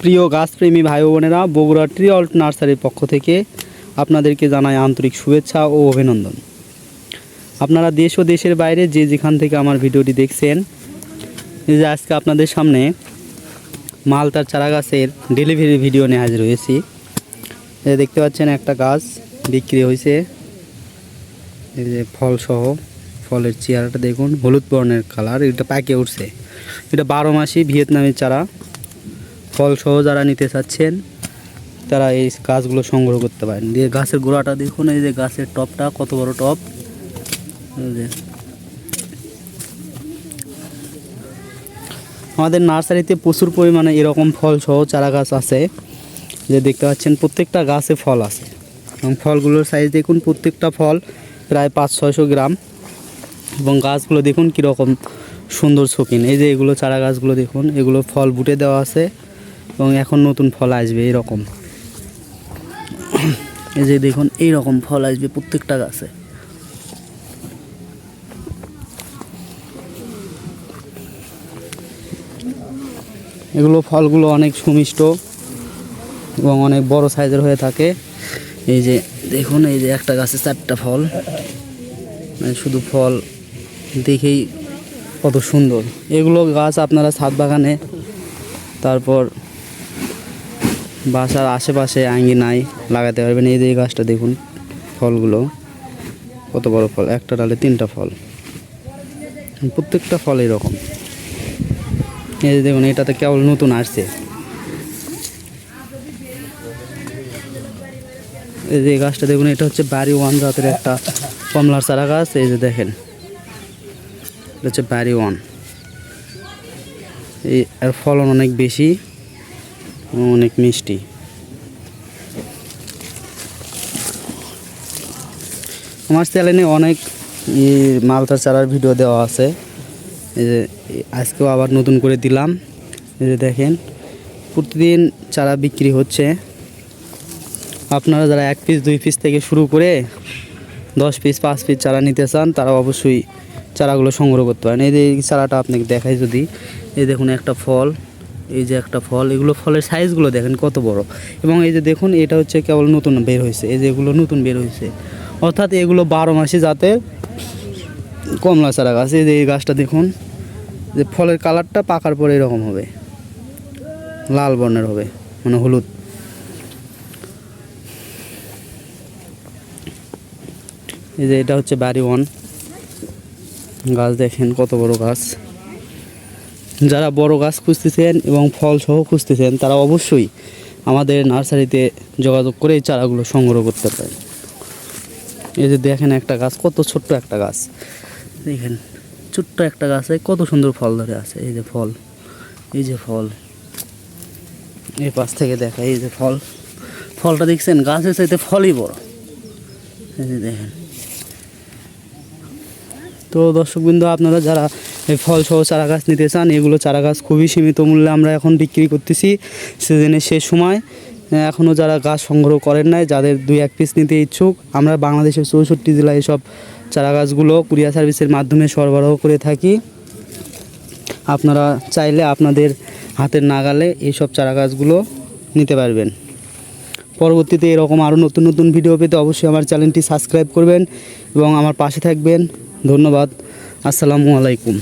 প্রিয় গাছপ্রেমী ভাই বোনেরা, বগুড়া ট্রি অল্ট নার্সারির পক্ষ থেকে আপনাদেরকে জানাই আন্তরিক শুভেচ্ছা ও অভিনন্দন। আপনারা দেশ ও দেশের বাইরে যে যেখান থেকে আমার ভিডিওটি দেখছেন যে আজকে আপনাদের সামনে মালতার চারা গাছের ডেলিভারি ভিডিও নিয়ে হাজির হয়েছি। দেখতে পাচ্ছেন একটা গাছ বিক্রি হয়েছে। এই যে ফলসহ, ফলের চেয়ারাটা দেখুন, হলুদ বর্ণের কালার, এটা পাকে উঠছে। এটা বারো মাসি ভিয়েতনামের চারা। ফল সহ যারা নিতে চাচ্ছেন, তারা এই গাছগুলো সংগ্রহ করতে পারেন। দিয়ে গাছের গোড়াটা দেখুন, এই যে গাছের টপটা, কত বড় টপ। আমাদের নার্সারিতে প্রচুর পরিমাণে এরকম ফল সহ চারা গাছ আছে। যে দেখতে পাচ্ছেন, প্রত্যেকটা গাছে ফল আছে। এবং ফলগুলোর সাইজ দেখুন, প্রত্যেকটা ফল প্রায় পাঁচ ছয়শো গ্রাম। এবং গাছগুলো দেখুন, কীরকম সুন্দর শৌখিন। এই যে এগুলো চারা গাছগুলো দেখুন, এগুলো ফল বুটে দেওয়া আছে। এবং এখন নতুন ফল আসবে এরকম। এই যে দেখুন এই রকম ফল আসবে প্রত্যেকটা গাছে। এগুলো ফলগুলো অনেক সুমিষ্ট এবং অনেক বড় সাইজের হয়ে থাকে। এই যে দেখুন, এই যে একটা গাছে চারটা ফল। মানে শুধু ফল দেখেই কত সুন্দর। এগুলো গাছ আপনারা ছাদ বাগানে, তারপর বাসার আশেপাশে আঙ্গিনায় লাগাতে পারবেন এই যে গাছটা দেখুন, ফলগুলো, কত বড় ফল, একটা ডালে তিনটা ফল। প্রত্যেকটা ফল এরকম। এই যে দেখুন, এটাতে কেবল নতুন আসছে। এই যে গাছটা দেখুন, এটা হচ্ছে বাড়ি ওয়ান জাতের একটা কমলার চারা গাছ। এই যে দেখেন, এটা হচ্ছে বাড়ি ওয়ান। এই, এর ফলন অনেক বেশি। অনেক মিষ্টি। আমার চ্যানেলে অনেক মালতার চারার ভিডিও দেওয়া আছে। যে আজকেও আবার নতুন করে দিলাম। এই যে দেখেন, প্রতিদিন চারা বিক্রি হচ্ছে। আপনারা যারা এক পিস দুই পিস থেকে শুরু করে দশ পিস পাঁচ পিস চারা নিতে চান, তারা অবশ্যই চারাগুলো সংগ্রহ করতে পারেন। এই যে চারাটা আপনাকে দেখাই যদি। এই দেখুন একটা ফল। এই যে একটা ফল, এগুলো ফলের সাইজগুলো দেখেন কত বড়। এবং এই যে দেখুন, এটা হচ্ছে কেবল নতুন বের হয়েছে। এই যে এগুলো নতুন বের হয়েছে। অর্থাৎ এগুলো বারো মাসে যাতে কমলা চারা গাছ, এই যে এই গাছটা দেখুন, যে ফলের কালারটা পাকার পরে এরকম হবে। লাল বর্ণের হবে মানে হলুদ। এই যে এটা হচ্ছে বাড়ি ওয়ান। গাছ দেখেন কত বড় গাছ। যারা বড় গাছ খুঁজতেছেন এবং ফল সহ খুঁজতেছেন, তারা অবশ্যই আমাদের নার্সারিতে যোগাযোগ করে এই চারাগুলো সংগ্রহ করতে পারেন। এই যে দেখেন একটা গাছ, কত ছোট্ট একটা গাছ। দেখেন, ছোট্ট একটা গাছে কত সুন্দর ফল ধরে আছে। এই যে ফল, এই যে ফল। এই পাশ থেকে দেখা, এই যে ফল। ফলটা দেখছেন, গাছের চাইতে ফলই বড়। এই যে দেখেন। তো দর্শকবৃন্দ, আপনারা যারা ফল সহ চারা গাছ নিতে চান, এগুলো চারা গাছ খুবই সীমিত মূল্যে আমরা এখন বিক্রি করতেছি সিজনের শেষ সময়। এখনও যারা গাছ সংগ্রহ করেন নাই, যাদের দুই এক পিস নিতে ইচ্ছুক, আমরা বাংলাদেশের চৌষট্টি জেলায় এসব চারা গাছগুলো কুরিয়া সার্ভিসের মাধ্যমে সরবরাহ করে থাকি। আপনারা চাইলে আপনাদের হাতের নাগালে এইসব চারা গাছগুলো নিতে পারবেন। পরবর্তীতে এরকম আরও নতুন নতুন ভিডিও পেতে অবশ্যই আমার চ্যানেলটি সাবস্ক্রাইব করবেন এবং আমার পাশে থাকবেন। ধন্যবাদ। আসসালামু আলাইকুম।